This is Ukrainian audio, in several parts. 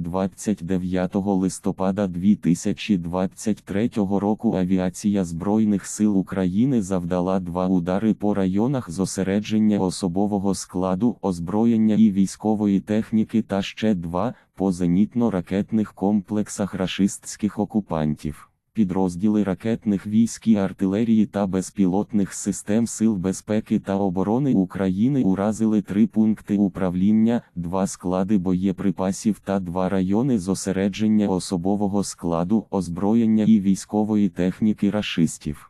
29 листопада 2023 року авіація Збройних сил України завдала два удари по районах зосередження особового складу, озброєння і військової техніки та ще два по зенітно-ракетних комплексах рашистських окупантів. Підрозділи ракетних військ і артилерії та безпілотних систем Сил безпеки та оборони України уразили три пункти управління, два склади боєприпасів та два райони зосередження особового складу, озброєння і військової техніки рашистів.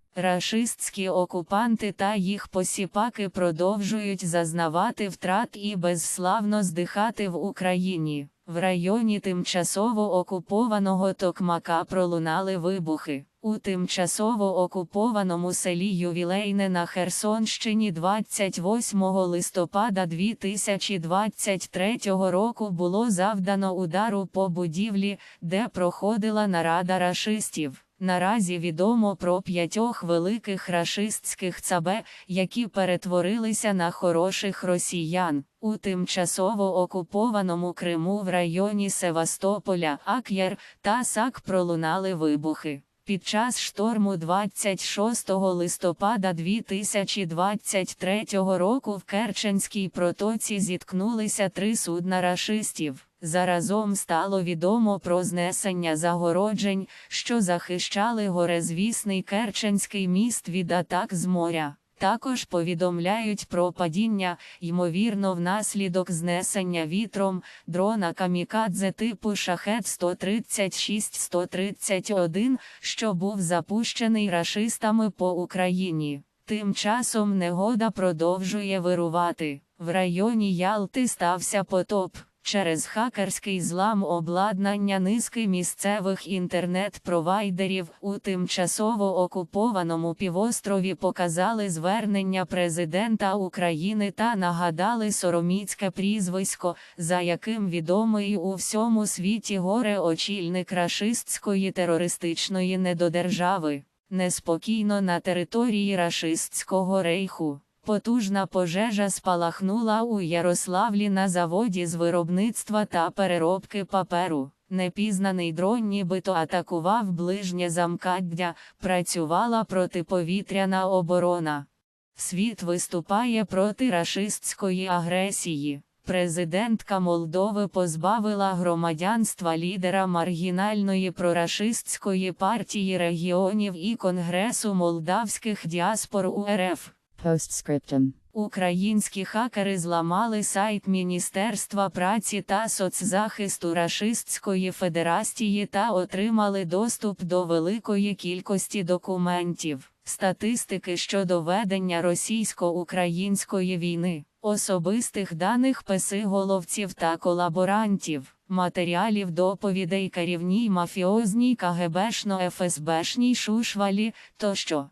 Рашистські окупанти та їх посіпаки продовжують зазнавати втрат і безславно здихати в Україні. В районі тимчасово окупованого Токмака пролунали вибухи. У тимчасово окупованому селі Ювілейне на Херсонщині 28 листопада 2023 року було завдано удару по будівлі, де проходила нарада рашистів. Наразі відомо про п'ятьох великих рашистських цабе, які перетворилися на хороших росіян. У тимчасово окупованому Криму в районі Севастополя, Ак'єр та Сак пролунали вибухи. Під час шторму 26 листопада 2023 року в Керченській протоці зіткнулися три судна рашистів. Заразом стало відомо про знесення загороджень, що захищали горезвісний Керченський міст від атак з моря. Також повідомляють про падіння, ймовірно, внаслідок знесення вітром дрона камікадзе типу шахет 136-131, що був запущений рашистами по Україні. Тим часом негода продовжує вирувати. В районі Ялти стався потоп. Через хакерський злам обладнання низки місцевих інтернет-провайдерів у тимчасово окупованому півострові показали звернення президента України та нагадали сороміцьке прізвисько, за яким відомий у всьому світі горе очільник рашистської терористичної недодержави. Неспокійно на території рашистського рейху. Потужна пожежа спалахнула у Ярославлі на заводі з виробництва та переробки паперу. Непізнаний дрон нібито атакував ближнє замкаддя, працювала протиповітряна оборона. Світ виступає проти рашистської агресії. Президентка Молдови позбавила громадянства лідера маргінальної прорашистської партії регіонів і Конгресу молдавських діаспор УРФ. Postscriptum. Українські хакери зламали сайт Міністерства праці та соцзахисту Рашистської Федерації та отримали доступ до великої кількості документів, статистики щодо ведення російсько-української війни, особистих даних песиголовців та колаборантів, матеріалів доповідей керівній мафіозній КГБшно-ФСБшній шушвалі тощо.